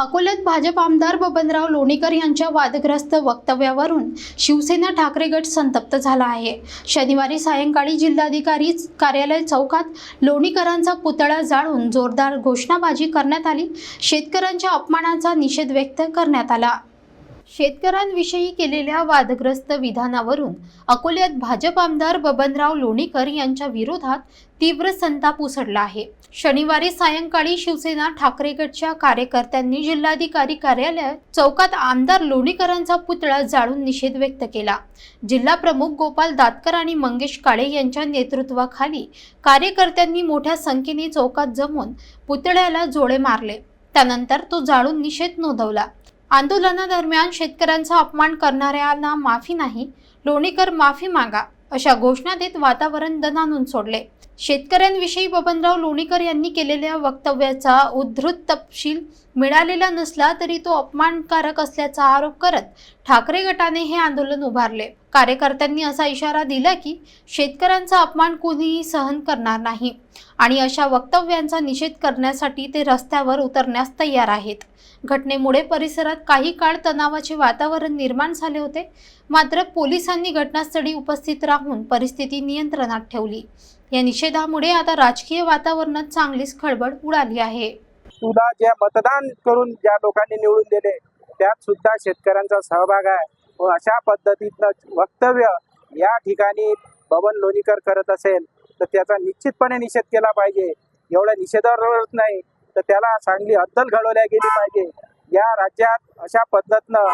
अकोल्यात भाजप आमदार बबनराव लोणीकर यांच्या वादग्रस्त वक्तव्यावरून शिवसेना ठाकरे गट संतप्त झाला आहे. शनिवारी सायंकाळी जिल्हाधिकारी कार्यालय चौकात लोणीकरांचा पुतळा जाळून जोरदार घोषणाबाजी करण्यात आली. शेतकऱ्यांच्या अपमानाचा निषेध व्यक्त करण्यात आला. शेतकऱ्यांविषयी केलेल्या वादग्रस्त विधानावरून अकोल्यात भाजप आमदार बबनराव लोणीकर यांच्या विरोधात तीव्र संताप उसळला आहे. शनिवारी सायंकाळी शिवसेना ठाकरे गटच्या कार्यकर्त्यांनी जिल्हाधिकारी कार्यालयात चौकात आमदार लोणीकरांचा पुतळा जाळून निषेध व्यक्त केला. जिल्हा प्रमुख गोपाल दातकर आणि मंगेश काळे यांच्या नेतृत्वाखाली कार्यकर्त्यांनी मोठ्या संख्येने चौकात जमून पुतळ्याला जोडे मारले. त्यानंतर तो जाळून निषेध नोंदवला. आंदोलनादरम्यान शेतकऱ्यांचा अपमान करणाऱ्यांना माफी नाही लोणीकर माफी मागा अशा घोषणा देत वातावरण दणानून सोडले. शेतकऱ्यांविषयी बबनराव लोणीकर यांनी केलेल्या वक्तव्याचा उद्धृत तपशील मिळालेला नसला तरी तो अपमानकारक असल्याचा आरोप करत ठाकरे गटाने हे आंदोलन उभारले. कार्यकर्त्यांनी असा इशारा दिला की शेतकऱ्यांचा अपमान कोणीही सहन करणार नाही. आणि अशा वक्तव्यांचा निषेध करण्यासाठी ते रस्त्यावर उतरण्यास तयार आहेत. घटनेमुळे परिसरात काही काळ तणावाचे वातावरण निर्माण झाले होते. मात्र पोलिसांनी घटनास्थळी उपस्थित राहून परिस्थिती नियंत्रणात ठेवली. या निषेधामुळे आता राजकीय वातावरणात चांगलीच खळबळ उडाली आहे. तुला ज्या मतदान करून ज्या लोकांनी निवडून दिले त्यात सुद्धा शेतकऱ्यांचा सहभाग आहे. व अशा पद्धतीतनं वक्तव्य या ठिकाणी बबन लोणीकर करत असेल तर त्याचा निश्चितपणे निषेध केला पाहिजे. एवढ्या निषेधावर नाही तर त्याला चांगली अद्दल घडवल्या गेली पाहिजे. या राज्यात अशा पद्धतीनं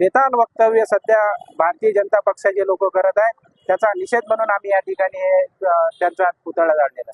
बेताल वक्तव्य सध्या भारतीय जनता पक्षाचे लोक करत आहेत. त्याचा निषेध म्हणून आम्ही या ठिकाणी त्यांचा पुतळा जाळलेला आहे.